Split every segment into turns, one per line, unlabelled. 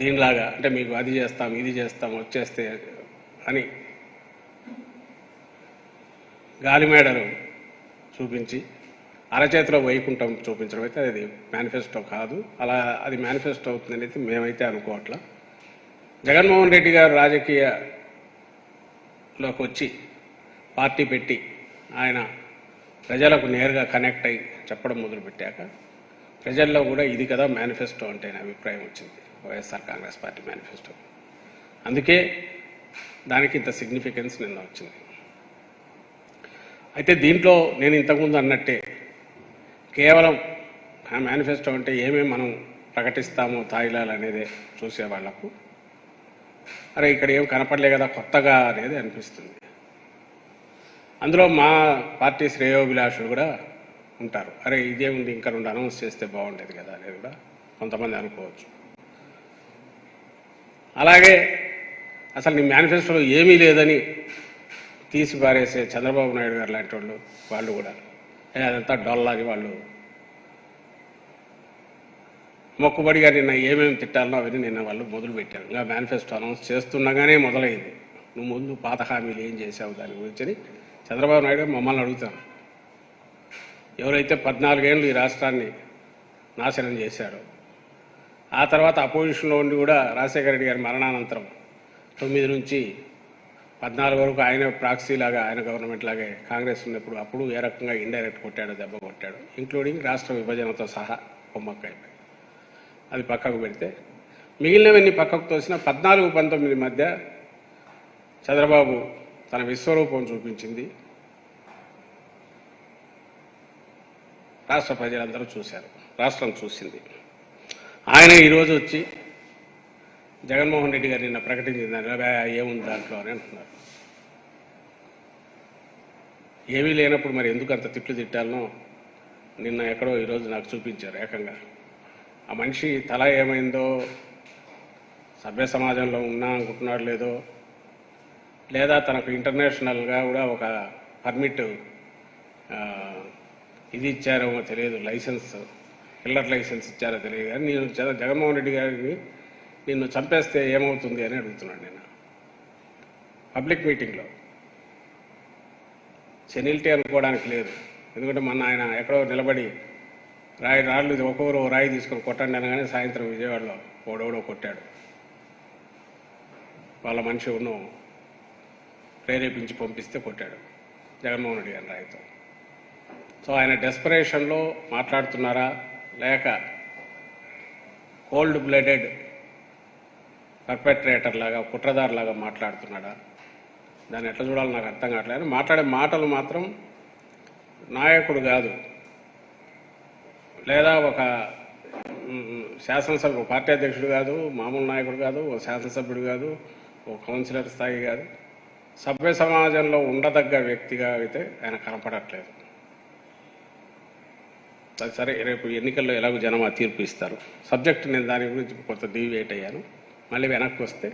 దీనిలాగా అంటే మీకు అది చేస్తాం ఇది చేస్తాం వచ్చేస్తే అని గాలిమేడలు చూపించి అరచేతిలో వైకుంఠం చూపించడం అయితే అది మేనిఫెస్టో కాదు. అలా అది మేనిఫెస్టో అవుతుందని అయితే మేమైతే అనుకోవట్లా. జగన్మోహన్ రెడ్డి గారు రాజకీయలోకి వచ్చి పార్టీ పెట్టి ఆయన ప్రజలకు నేరుగా కనెక్ట్ అయ్యి చెప్పడం మొదలుపెట్టాక ప్రజల్లో కూడా ఇది కదా మేనిఫెస్టో అంటే నా అభిప్రాయం వచ్చింది. YSR Congress party manifesto. అందుకే దానికి ఇంత సిగ్నిఫికెన్స్ నిన్న వచ్చింది. అయితే దీంట్లో నేను ఇంతకుముందు అన్నట్టే కేవలం ఆ మేనిఫెస్టో అంటే ఏమేమి మనం ప్రకటిస్తామో తాయిలాలు అనేది చూసేవాళ్ళకు అరే ఇక్కడ ఏం కనపడలే కదా కొత్తగా అనేది అనిపిస్తుంది. అందులో మా పార్టీ శ్రేయోభిలాషులు కూడా ఉంటారు. అరే ఇదేముంది ఇంకా రెండు అనౌన్స్ చేస్తే బాగుండేది కదా అనేది కూడా కొంతమంది అనుకోవచ్చు. అలాగే అసలు నీ మేనిఫెస్టోలో ఏమీ లేదని తీసి పారేసే చంద్రబాబు నాయుడు గారు లాంటి వాళ్ళు వాళ్ళు కూడా. "ఏ, అదంతా డొల్ వాళ్ళు. మొక్కుబడిగా నిన్న ఏమేమి తిట్టాలనో అవన్నీ నిన్న వాళ్ళు మొదలు పెట్టారు ఇంకా మేనిఫెస్టో అనౌన్స్ చేస్తుండగానే మొదలైంది. నువ్వు ముందు పాత హామీలు ఏం చేసావు దాని గురించి చంద్రబాబు నాయుడు మమ్మల్ని అడుగుతాను ఎవరైతే పద్నాలుగేళ్ళు ఈ రాష్ట్రాన్ని నాశనం చేశారో ఆ తర్వాత అపోజిషన్లో ఉండి కూడా రాజశేఖర రెడ్డి గారి మరణానంతరం తొమ్మిది నుంచి పద్నాలుగు వరకు ఆయన ప్రాక్సీ లాగా ఆయన గవర్నమెంట్ లాగే కాంగ్రెస్ ఉన్నప్పుడు అప్పుడు ఏ రకంగా ఇండైరెక్ట్ కొట్టాడు దెబ్బ కొట్టాడు ఇంక్లూడింగ్ రాష్ట్ర విభజనతో సహా కొమ్మక్కైపోయి అది పక్కకు పెడితే మిగిలినవన్నీ పక్కకు తోసిన పద్నాలుగు పంతొమ్మిది మధ్య చంద్రబాబు తన విశ్వరూపం చూపించింది. రాష్ట్ర ప్రజలందరూ చూశారు రాష్ట్రం చూసింది. ఆయన ఈరోజు వచ్చి జగన్మోహన్ రెడ్డి గారు నిన్న ప్రకటించింది "అబ్బే, ఏముంది దాంట్లో? అని అంటున్నారు. ఏమీ లేనప్పుడు మరి ఎందుకు అంత తిట్లు తిట్టాలనో నిన్న ఎక్కడో ఈరోజు నాకు చూపించారు ఏకంగా. ఆ మనిషి తల ఏమైందో సభ్య సమాజంలో ఉన్నా అనుకుంటున్నాడు లేదో లేదా తనకు ఇంటర్నేషనల్గా కూడా ఒక పర్మిట్ ఇది ఇచ్చారేమో తెలియదు లైసెన్స్ కిల్లర్ లైసెన్స్ ఇచ్చారో తెలియదు. కానీ నేను జగన్మోహన్ రెడ్డి గారిని నిన్ను చంపేస్తే ఏమవుతుంది అని అడుగుతున్నాను నేను. పబ్లిక్ మీటింగ్లో. సెనిల్టీ అనుకోవడానికి లేదు. ఎందుకంటే మొన్న ఆయన ఎక్కడో నిలబడి రాయి రాళ్ళు ఒక్కొక్కరు రాయి తీసుకొని కొట్టండి అనగానే సాయంత్రం విజయవాడలో ఓడోడో కొట్టాడు. వాళ్ళ మనిషి ఉన్ను ప్రేరేపించి పంపిస్తే కొట్టాడు జగన్మోహన్ రెడ్డి గారి రాయితో. సో ఆయన డెస్పరేషన్లో మాట్లాడుతున్నారా? లేక కోల్డ్ బ్లడెడ్ పర్పెట్రేటర్ లాగా కుట్రదారు లాగా మాట్లాడుతున్నాడా? దాన్ని ఎట్లా చూడాలో నాకు అర్థం కావట్లేదు. మాట్లాడే మాటలు మాత్రం నాయకుడు కాదు. లేదా ఒక శాసనసభ పార్టీ అధ్యక్షుడు కాదు మామూలు నాయకుడు కాదు ఓ శాసనసభ్యుడు కాదు ఓ కౌన్సిలర్ స్థాయి కాదు. సభ్య సమాజంలో ఉండదగ్గ వ్యక్తిగా అయితే ఆయన కనపడట్లేదు. సరే రేపు ఎన్నికల్లో ఎలాగో జనం ఆ తీర్పు ఇస్తారు. సబ్జెక్ట్ నేను దాని గురించి కొంత డీవియేట్ అయ్యాను. మళ్ళీ వెనక్కి వస్తే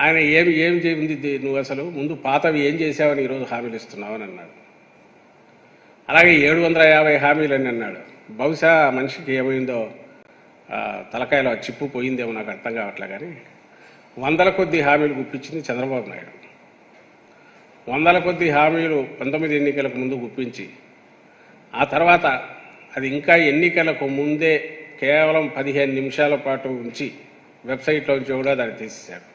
ఆయన ఏమి ఏం చేయింది నువ్వు అసలు ముందు పాతవి ఏం చేసావని ఈరోజు హామీలు ఇస్తున్నావు అని అన్నాడు. అలాగే ఏడు వందల యాభై హామీలు అని అన్నాడు. బహుశా మనిషికి ఏమైందో తలకాయలో చిప్పు పోయిందేమో నాకు అర్థం కావట్లే కానీ వందల కొద్ది హామీలు గుప్పించింది చంద్రబాబు నాయుడు. వందల కొద్ది హామీలు పంతొమ్మిది ఎన్నికలకు ముందు గుప్పించి ఆ తర్వాత అది ఇంకా ఎన్నికలకు ముందే కేవలం పదిహేను నిమిషాల పాటు ఉంచి వెబ్సైట్లోంచి కూడా దాన్ని తీసేశాడు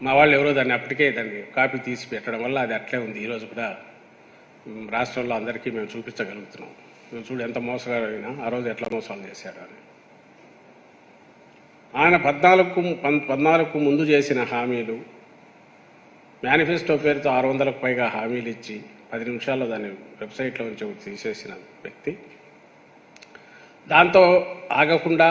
మా వాళ్ళు ఎవరో దాన్ని అప్పటికే దాన్ని కాపీ తీసి పెట్టడం వల్ల అది అట్లే ఉంది. ఈరోజు కూడా రాష్ట్రంలో అందరికీ మేము చూపించగలుగుతున్నాం. మేము చూడు ఎంత మోసగారైనా ఆ రోజు ఎట్లా మోసాలు చేశాడు అని. ఆయన పద్నాలుగు పద్నాలుగు ముందు చేసిన హామీలు మేనిఫెస్టో పేరుతో ఆరు వందలకు పైగా హామీలు ఇచ్చి పది నిమిషాల్లో దాన్ని వెబ్సైట్లో నుంచి ఒకటి తీసేసిన వ్యక్తి. దాంతో ఆగకుండా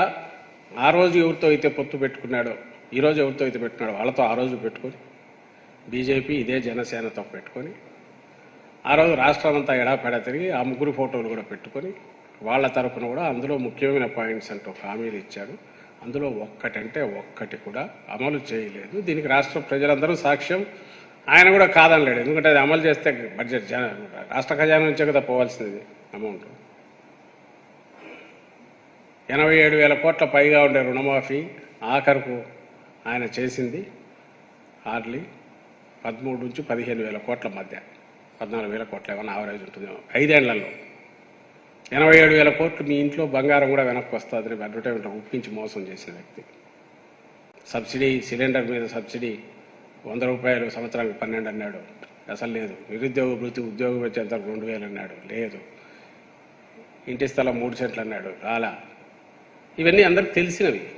ఆ రోజు ఎవరితో అయితే పొత్తు పెట్టుకున్నాడో ఈ రోజు ఎవరితో అయితే పెట్టుకున్నాడో వాళ్ళతో ఆ రోజు పెట్టుకొని బీజేపీ ఇదే జనసేనతో పెట్టుకొని ఆ రోజు రాష్ట్రమంతా ఎడాపెడా తిరిగి ఆ ముగ్గురు ఫోటోలు కూడా పెట్టుకొని వాళ్ళ తరపున కూడా అందులో ముఖ్యమైన పాయింట్స్ అంటూ హామీలు ఇచ్చాడు. అందులో ఒక్కటంటే ఒక్కటి కూడా అమలు చేయలేదు. దీనికి రాష్ట్ర ప్రజలందరూ సాక్ష్యం. ఆయన కూడా కాదనలేడు. ఎందుకంటే అది అమలు చేస్తే బడ్జెట్ జన రాష్ట్ర ఖజానా నుంచే కదా పోవాల్సింది అమౌంట్. ఎనభై ఏడు వేల కోట్ల పైగా ఉండే రుణమాఫీ ఆఖరుకు ఆయన చేసింది హార్డ్లీ పదమూడు నుంచి పదిహేను వేల కోట్ల మధ్య. పద్నాలుగు వేల కోట్ల ఏమైనా ఆవరేజ్ ఉంటుంది ఐదేళ్ళలో ఎనభై ఏడు వేల కోట్లు మీ ఇంట్లో బంగారం కూడా వెనక్కి వస్తుందని అడ్వర్టైజ్మెంట్ ఒప్పించి మోసం చేసిన వ్యక్తి. సబ్సిడీ సిలిండర్ మీద సబ్సిడీ వంద రూపాయలు సంవత్సరానికి పన్నెండు అన్నాడు. అసలు లేదు. నిరుద్యోగ వృత్తి ఉద్యోగం వచ్చేంత రెండు వేలు అన్నాడు. లేదు. ఇంటి స్థలం మూడు సెంట్లు అన్నాడు. రాలా. ఇవన్నీ అందరికి తెలిసినవి.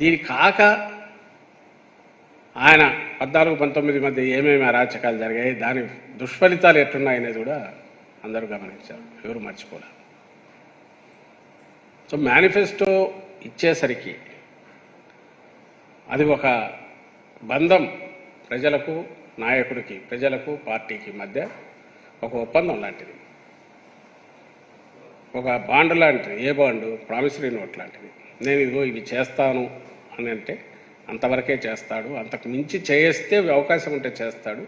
దీని కాక ఆయన పద్నాలుగు పంతొమ్మిది మధ్య ఏమేమి అరాచకాలు జరిగాయి దాని దుష్ఫలితాలు ఎట్టున్నాయనేది కూడా అందరూ గమనించారు. ఎవరు మర్చిపోలే. సో మేనిఫెస్టో ఇచ్చేసరికి అది ఒక బంధం ప్రజలకు నాయకుడికి ప్రజలకు పార్టీకి మధ్య ఒక ఒప్పందం లాంటిది. ఒక బాండ్ లాంటిది ఏ బాండు? ప్రామిసరీ నోట్ లాంటిది. నేను ఇదిగో ఇవి చేస్తాను అని అంటే అంతవరకే చేస్తాడు అంతకు మించి చేస్తే అవకాశం ఉంటే చేస్తాడు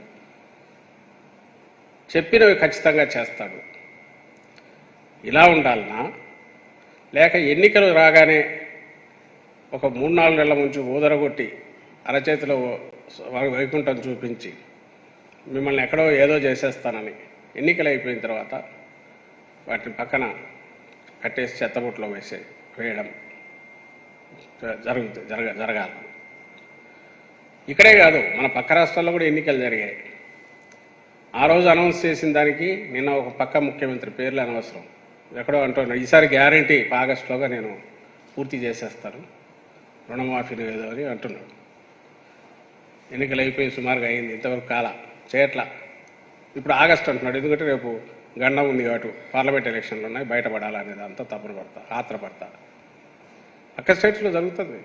చెప్పినవి ఖచ్చితంగా చేస్తాడు. ఇలా ఉండాలనా లేక ఎన్నికలు రాగానే ఒక మూడు నాలుగు నెలల ముంచి ఊదరగొట్టి అరచేతిలో వైకుంఠం చూపించి మిమ్మల్ని ఎక్కడో ఏదో చేసేస్తానని ఎన్నికలు అయిపోయిన తర్వాత వాటిని పక్కన కట్టేసి చెత్తబుట్లో వేసే వేయడం జరుగుతుంది జరగ జరగాలి. ఇక్కడే కాదు మన పక్క రాష్ట్రాల్లో కూడా ఎన్నికలు జరిగాయి. ఆ రోజు అనౌన్స్ చేసిన దానికి నిన్న ఒక పక్క ముఖ్యమంత్రి పేర్లు అనవసరం. ఎక్కడో అంటున్నా ఈసారి గ్యారంటీ ఆగస్టులోగా నేను పూర్తి చేసేస్తాను. రుణమాఫీ ఏదో అని అంటున్నాడు. ఎన్నికలు అయిపోయి సుమారుగా అయింది. ఇంతవరకు కాల చేయట్లా. ఇప్పుడు ఆగస్ట్ అంటున్నాడు. ఎందుకంటే రేపు గండం ఉంది కాబట్టి పార్లమెంట్ ఎలక్షన్లు ఉన్నాయి. బయటపడాలనేది అంతా తప్పున పడతా ఆత్రపడతా అక్కడ స్టేట్స్లో జరుగుతుంది.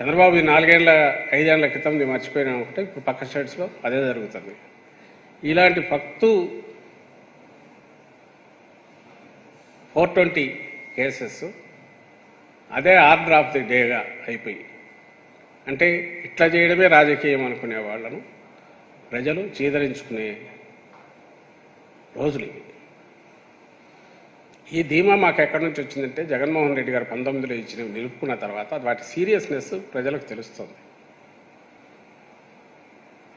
చంద్రబాబు ఈ నాలుగేళ్ళ ఐదేళ్ళ క్రితంది మర్చిపోయినా ఒకటే ఇప్పుడు పక్క స్టేట్స్లో అదే జరుగుతుంది. ఇలాంటి పక్తు ఫోర్ ట్వంటీ కేసెస్ అదే ఆర్డర్ ఆఫ్ ది డేగా అయిపోయి. అంటే ఇట్లా చేయడమే రాజకీయం అనుకునే వాళ్ళను ప్రజలు చీదరించుకునే రోజులు ఇవి. ఈ ధీమా మాకు ఎక్కడి నుంచి వచ్చిందంటే జగన్మోహన్ రెడ్డి గారు పంతొమ్మిదిలో ఇచ్చిన నిలుపుకున్న తర్వాత వాటి సీరియస్నెస్ ప్రజలకు తెలుస్తుంది.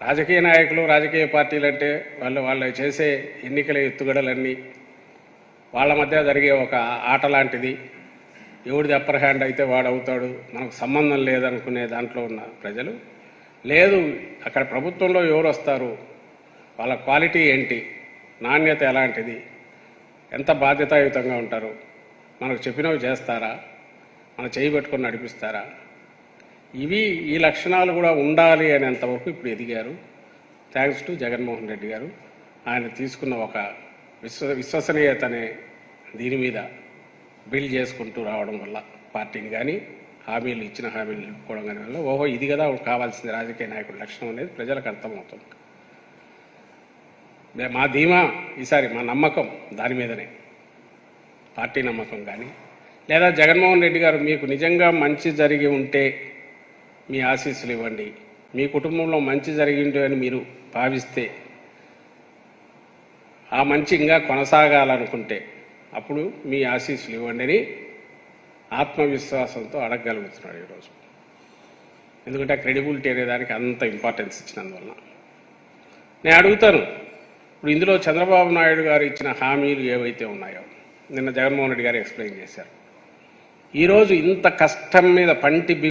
రాజకీయ నాయకులు రాజకీయ పార్టీలు అంటే వాళ్ళు వాళ్ళు చేసే ఎన్నికల ఎత్తుగడలన్నీ వాళ్ళ మధ్య జరిగే ఒక ఆట లాంటిది. ఎవడిది అప్పర్ హ్యాండ్ అయితే వాడు అవుతాడు మనకు సంబంధం లేదనుకునే దాంట్లో ఉన్న ప్రజలు. లేదు అక్కడ ప్రభుత్వంలో ఎవరు వస్తారు వాళ్ళ క్వాలిటీ ఏంటి? నాణ్యత ఎలాంటిది? ఎంత బాధ్యతాయుతంగా ఉంటారు? మనకు చెప్పినవి చేస్తారా? మన చేయి పెట్టుకొని నడిపిస్తారా? ఇవి ఈ లక్షణాలు కూడా ఉండాలి అనేంతవరకు ఇప్పుడు ఎదిగారు. థ్యాంక్స్ టు జగన్మోహన్ రెడ్డి గారు. ఆయన తీసుకున్న ఒక విశ్వ విశ్వసనీయత అనే దీని మీద. బిల్డ్ చేసుకుంటూ రావడం వల్ల పార్టీని కానీ హామీలు ఇచ్చిన హామీలు నిలుపుకోవడం కానీ వల్ల ఓహో ఇది కదా కావాల్సింది రాజకీయ నాయకుడి లక్షణం అనేది ప్రజలకు అర్థమవుతుంది. మా ధీమా ఈసారి మా నమ్మకం దాని మీదనే. పార్టీ నమ్మకం కానీ లేదా జగన్మోహన్ రెడ్డి గారు మీకు నిజంగా మంచి జరిగి ఉంటే మీ ఆశీస్సులు ఇవ్వండి. మీ కుటుంబంలో మంచి జరిగింది అని మీరు భావిస్తే ఆ మంచి ఇంకా కొనసాగాలనుకుంటే అప్పుడు మీ ఆశీస్సులు ఇవ్వండి అని ఆత్మవిశ్వాసంతో అడగగలుగుతున్నాడు ఈరోజు ఎందుకంటే ఆ క్రెడిబిలిటీ అనే దానికి అంత ఇంపార్టెన్స్ ఇచ్చినందువలన. నేను అడుగుతాను ఇప్పుడు ఇందులో చంద్రబాబు నాయుడు గారు ఇచ్చిన హామీలు ఏవైతే ఉన్నాయో నిన్న జగన్మోహన్ రెడ్డి గారు ఎక్స్ప్లెయిన్ చేశారు. ఈరోజు ఇంత కష్టం మీద పంటి